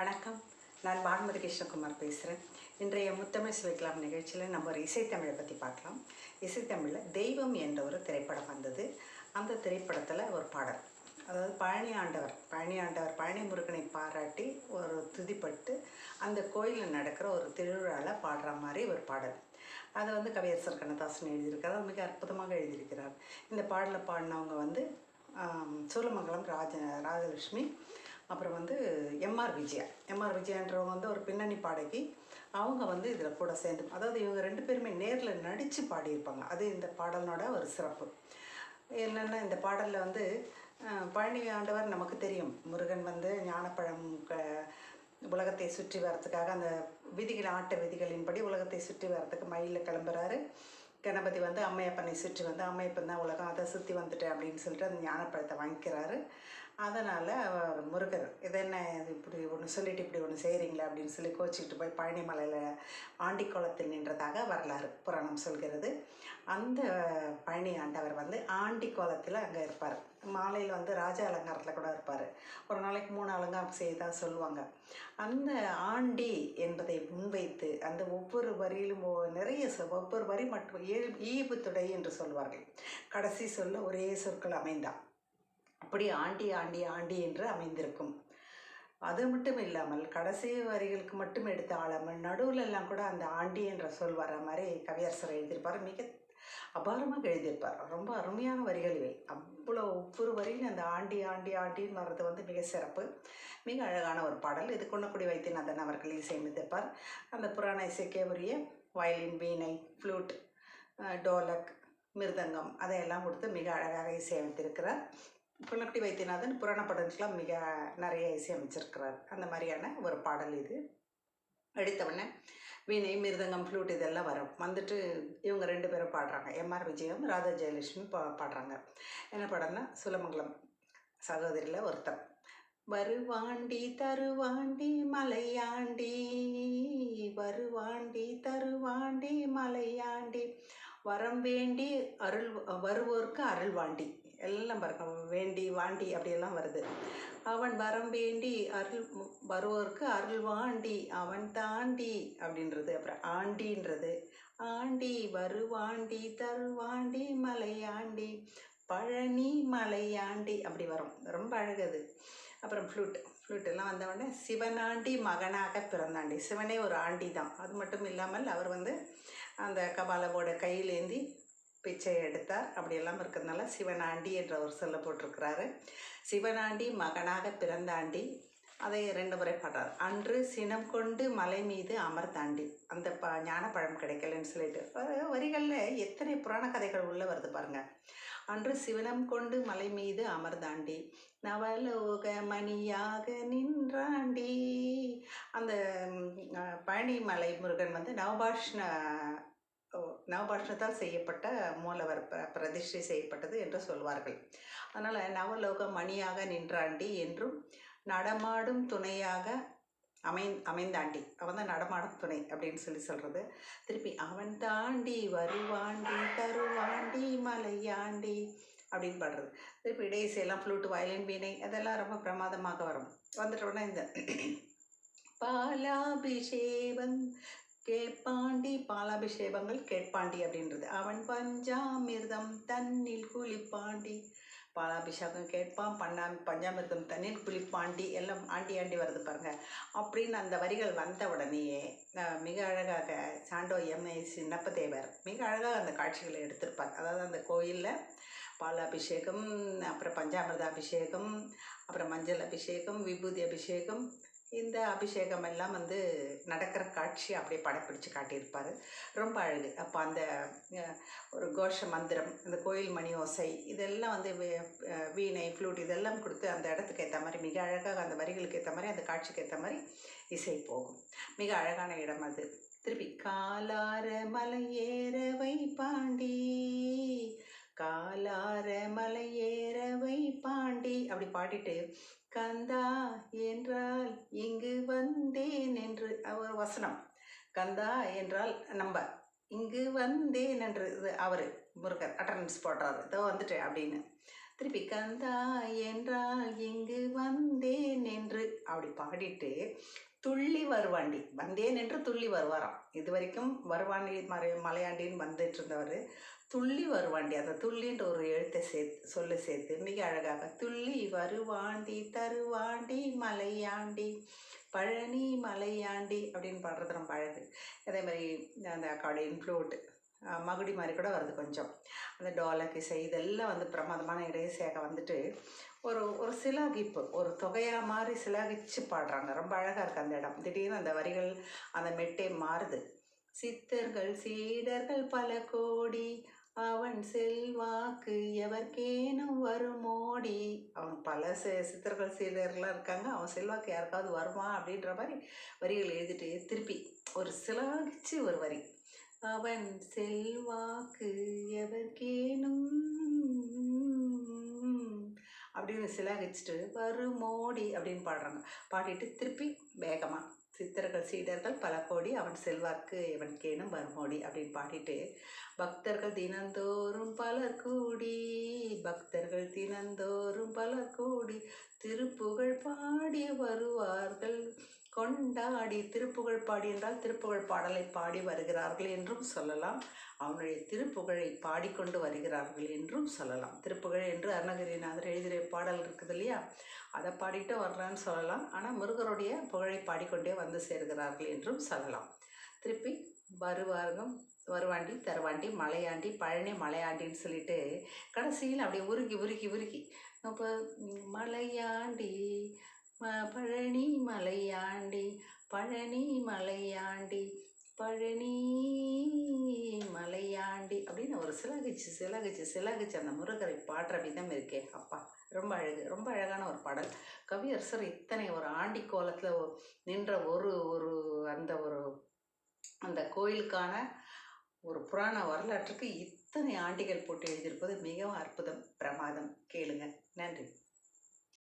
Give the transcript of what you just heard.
வணக்கம். நான் பானுமதி கிருஷ்ணகுமார் பேசுகிறேன் இன்றைய முத்தமிழ் சுவைக்கலாம் நிகழ்ச்சியில் நம்ம ஒரு இசைத்தமிழை பற்றி பார்க்கலாம். இசைத்தமிழில் தெய்வம் என்ற ஒரு திரைப்படம் வந்தது. அந்த திரைப்படத்தில் ஒரு பாடல். அதாவது பழனி ஆண்டவர் பழனி ஆண்டவர் பழனி முருகனை பாராட்டி ஒரு துதிப்பட்டு அந்த கோயிலில் நடக்கிற ஒரு திருவிழாவில் பாடுற மாதிரி ஒரு பாடல். அதை வந்து கவியரசர் கண்ணதாசன் எழுதியிருக்கார். அது மிக அற்புதமாக எழுதியிருக்கிறார். இந்த பாடலை பாடினவங்க வந்து சோழமங்கலம் சூலமங்கலம் ராஜ ராஜலட்சுமி. அப்புறம் வந்து எம்ஆர் விஜயா. எம்ஆர் விஜயான்றவங்க வந்து ஒரு பின்னணி பாடகி. அவங்க வந்து இதில் கூட சேர்ந்து அதாவது இவங்க ரெண்டு பேருமே நேரில் நடித்து பாடியிருப்பாங்க. அது இந்த பாடலோட ஒரு சிறப்பு. என்னென்னா இந்த பாடலில் வந்து பழனி ஆண்டவர் நமக்கு தெரியும். முருகன் வந்து ஞானப்பழம் க- உலகத்தை சுற்றி வரத்துக்காக அந்த விதிகள் ஆட்ட விதிகளின்படி உலகத்தை சுற்றி வரத்துக்கு மயிலில் கிளம்புறாரு. கணபதி வந்து அம்மையப்பனை சுற்றி வந்து அம்மையப்பன் தான் உலகம் அதை சுற்றி வந்துட்டேன் அப்படின்னு சொல்லிட்டு அந்த ஞானப்பழத்தை வாங்கிக்கிறாரு. அதனால் அவர் முருகர் இது என்ன இது இப்படி ஒன்று சொல்லிட்டு இப்படி ஒன்று செய்கிறீங்களே அப்படின்னு சொல்லி கோச்சிக்கிட்டு போய் பழனிமலையில் ஆண்டி குளத்தில் நின்றதாக வரலாறு புராணம் சொல்கிறது. அந்த பழனி ஆண்டவர் வந்து ஆண்டி குளத்தில் அங்கே இருப்பார். மாலையில் வந்து ராஜ அலங்காரத்தில் கூட இருப்பார். ஒரு நாளைக்கு மூணு அலங்காரம் செய்தால் சொல்லுவாங்க. அந்த ஆண்டி என்பதை முன்வைத்து அந்த ஒவ்வொரு வரியிலும் ஒ- நிறைய சொ- ஒவ்வொரு வரி மட்டும் ஏழு ஈவுத்துடை என்று சொல்வார்கள். கடைசி சொல்ல ஒரே சொற்கள் அமைந்தான் அப்படி ஆண்டி ஆண்டி ஆண்டி என்று அமைந்திருக்கும். அது மட்டும் இல்லாமல் கடைசி வரிகளுக்கு மட்டும் எடுத்து ஆளாமல் நடுவில் எல்லாம் கூட அந்த ஆண்டி என்ற சொல் வர மாதிரி கவியரசர் எழுதியிருப்பார். மிக அபாரமாக எழுதியிருப்பார். ரொம்ப அருமையான வரிகள் இவை. அவ்வளோ ஒவ்வொரு வரியிலும் அந்த ஆண்டி ஆண்டி ஆண்டின்னு வர்றது வந்து மிக சிறப்பு. மிக அழகான ஒரு பாடல். இது குன்னக்குடி வைத்தியநாதன் அவர்கள் இசையமைத்திருப்பார் அந்த புராண இசைக்கே உரிய வயலின் வீணை ஃப்ளூட் டோலக் மிருதங்கம் அதையெல்லாம் கொடுத்து மிக அழகாக இசையமைத்திருக்கிறார் குன்னக்குடி வைத்தியநாதன் புராண படங்களுக்கெல்லாம் மிக நிறைய இசையமைச்சிருக்கிறார் அந்த மாதிரியான ஒரு பாடல் இது. எடுத்தவொடனே வீணை மிருதங்கம் ஃப்ளூட் இதெல்லாம் வரும். வந்துட்டு இவங்க ரெண்டு பேரும் பாடுறாங்க. எம்ஆர் விஜயம் ராதா ஜெயலட்சுமி பா பாடுறாங்க. என்ன படம்னா சுலமங்கலம். சகோதரியில் ஒருத்தன். வருவாண்டி தருவாண்டி மலையாண்டி. வருவாண்டி தருவாண்டி மலையாண்டி. வரம் வேண்டி அருள் வருவோர்க்கு அருள்வாண்டி. எல்லாம் பறக்கும் வேண்டி வாண்டி அப்படியெல்லாம் வருது. அவன் வரம் வேண்டி அருள் வருவோர்க்கு அருள்வாண்டி அவன் தாண்டி அப்படின்றது. அப்புறம் ஆண்டின்றது. ஆண்டி வருவாண்டி தருவாண்டி மலையாண்டி. பழனி மலையாண்டி அப்படி வரும். ரொம்ப அழகது அப்புறம் ஃப்ளூட் ஃப்ளூட்டெல்லாம் வந்தவொடனே சிவனாண்டி மகனாக பிறந்தாண்டி. சிவனே ஒரு ஆண்டி தான் அது மட்டும் இல்லாமல் அவர் வந்து அந்த கபாலவோட கையிலேந்தி பிச்சை எடுத்தார். அப்படியெல்லாம் இருக்கிறதுனால சிவனாண்டி என்ற ஒரு சொல்ல போட்டிருக்கிறாரு. சிவனாண்டி மகனாக பிறந்தாண்டி. அதை ரெண்டு முறை பாடுறார். அன்று சினம் கொண்டு மலை மீது அமர்ந்தாண்டி. அந்த ப ஞானப்பழம் கிடைக்கலன்னு சொல்லிட்டு. வரிகளில் எத்தனை புராண கதைகள் உள்ள வருது பாருங்க. அன்று சிவனம் கொண்டு மலை மீது அமர்ந்தாண்டி. நவலோக மணியாக நின்றாண்டி. அந்த பழனி மலை முருகன் வந்து நவபாஷ்ண ஓ, நவபாஷ்ணத்தால் செய்யப்பட்ட மூலவர் பிர பிரதிஷ்டை செய்யப்பட்டது என்று சொல்வார்கள். அதனால் நவலோக மணியாக நின்றாண்டி என்றும் நடமாடும் துணையாக அமை அமைந்தாண்டி. அவன் தான் நடமாடும் துணை அப்படின்னு சொல்லி சொல்கிறது திருப்பி அவன் தாண்டி வருவாண்டி தருவாண்டி மலையாண்டி அப்படின்னு பாடுறது. திருப்பி இடையிசையெல்லாம் ஃப்ளூட்டு வயலின் வீணை அதெல்லாம் ரொம்ப பிரமாதமாக வரும். வந்துட்டோன்னா இந்த பாலாபிஷேகம் கேட்பாண்டி பாலாபிஷேகங்கள் கேட்பாண்டி அப்படின்றது. அவன் பஞ்சாமிர்தம் தண்ணில் குளிப்பாண்டி. பாலாபிஷேகம் கேட்பான் பண்ணா பஞ்சாமிர்தம் தண்ணீர் குளிப்பாண்டி. எல்லாம் ஆண்டி ஆண்டி வருது பாருங்க. அப்படின்னு அந்த வரிகள் வந்த உடனேயே மிக அழகாக சாண்டோ எம்ஐ சின்னப்பதேவர் மிக அழகாக அந்த காட்சிகளை எடுத்திருப்பார். அதாவது அந்த கோயிலில் பாலாபிஷேகம் அப்புறம் பஞ்சாமிர்த அபிஷேகம் அப்புறம் மஞ்சள் அபிஷேகம் விபூதி அபிஷேகம் இந்த அபிஷேகம் எல்லாம் வந்து நடக்கிற காட்சி அப்படியே படப்பிடிச்சு காட்டியிருப்பார். ரொம்ப அழகு. அப்போ அந்த ஒரு கோஷ மந்திரம் இந்த கோயில் மணி ஓசை இதெல்லாம் வந்து வீணை ஃப்ளூட் இதெல்லாம் கொடுத்து அந்த இடத்துக்கு ஏற்ற மாதிரி மிக அழகாக அந்த வரிகளுக்கு ஏற்ற மாதிரி அந்த காட்சிக்கு ஏற்ற மாதிரி இசை போகும். மிக அழகான இடம் அது. திருப்பி காலார மலையேறவை பாண்டி காலார மலையேறவை பாண்டி அப்படி பாடிட்டு கந்தா வந்தேன் என்று அவர் வசனம். கந்தா என்றால் நம்ம இங்கு வந்தேன் என்று இது அவர் முருகர் அட்டண்டன்ஸ் போடுறாரு. இதோ வந்துட்டேன் அப்படின்னு. திருப்பி கந்தா என்றால் இங்கு வந்தேன் என்று அப்படி பாடிட்டு துள்ளி வருவாண்டி. வந்தேன் என்று துள்ளி வருவாராம். இது வரைக்கும் வருவாண்டி மறை மலையாண்டின்னு வந்துட்டு இருந்தவர் துள்ளி வருவாண்டி. அந்த துள்ளின்ற ஒரு எழுத்தை சேர்த்து சொல்ல சேர்த்து மிக அழகாக துள்ளி வருவாண்டி தருவாண்டி மலையாண்டி பழனி மலையாண்டி அப்படின்னு பாடுறது ரொம்ப அழகு. அதே மாதிரி அந்த அக்காவோட இன்க்ளூட் மகுடி மாதிரி கூட வருது கொஞ்சம். அந்த டோலக் இசை இதெல்லாம் வந்து பிரமாதமான இடையிசையாக வந்துட்டு ஒரு ஒரு சிலாகிப்பு ஒரு தொகையாக மாதிரி சிலாகிச்சு பாடுறாங்க. ரொம்ப அழகாக இருக்குது அந்த இடம். திடீர்னு அந்த வரிகள் அந்த மெட்டே மாறுது. சித்தர்கள் சீடர்கள் பல கோடி அவன் செல்வாக்கு எவர்க்கேனும் வருமோடி. அவன் பல சித்தர்கள் சீடர்கள்லாம் இருக்காங்க. அவன் செல்வாக்கு யாருக்காவது வருமா அப்படின்ற மாதிரி வரிகள் எழுதிட்டு திருப்பி ஒரு சிலாகிச்சு ஒரு வரி. அவன் செல்வாக்கு எவர்க்கேனும். அப்படின்னு சிலாகிச்சுட்டு வருமோடி அப்படின்னு பாடுறாங்க. பாடிட்டு திருப்பி வேகமாக சித்தர்கள் சீடர்கள் பல கோடி அவன் செல்வாக்கு இவன் கேணும் வருமோடி அப்படின்னு பாடிட்டு பக்தர்கள் தினந்தோறும் பலர் கூடி பக்தர்கள் தினந்தோறும் பலர் கூடி திருப்புகழ் பாடி வருவார்கள். கொண்டாடி திருப்புகழ் பாடி என்றால் திருப்புகழ் பாடலை பாடி வருகிறார்கள் என்றும் சொல்லலாம். அவனுடைய திருப்புகழை பாடிக்கொண்டு வருகிறார்கள் என்றும் சொல்லலாம். திருப்புகழ் என்று அருணகிரிநாதர் எழுதிய பாடல் இருக்குது இல்லையா? அதை பாடிட்டு வர்றான்னு சொல்லலாம். ஆனால் முருகருடைய புகழை பாடிக்கொண்டே வந்து சேர்கிறார்கள் என்றும் சொல்லலாம். திருப்பி வருவார்கம் வருவாண்டி தருவாண்டி மலையாண்டி பழனி மலையாண்டின்னு சொல்லிட்டு கடைசியில் அப்படியே உருகி உருகி உருகி. அப்போ மலையாண்டி பழனி மலையாண்டி மலையாண்டி பழனி மலையாண்டி அப்படின்னு ஒரு சிலகிச்சு சிலகிச்சு சிலகிச்சு அந்த முருகரை பாடுற விதம் இருக்கே. அப்பா ரொம்ப அழகு ரொம்ப அழகான ஒரு பாடல். கவியரசர் இத்தனை ஒரு ஆண்டி கோலத்தில் நின்ற ஒரு ஒரு அந்த ஒரு அந்த கோயிலுக்கான ஒரு புராண வரலாற்றுக்கு இத்தனை ஆண்டிகள் போட்டு எழுதியிருப்பது மிகவும் அற்புதம் பிரமாதம். கேளுங்க. நன்றி.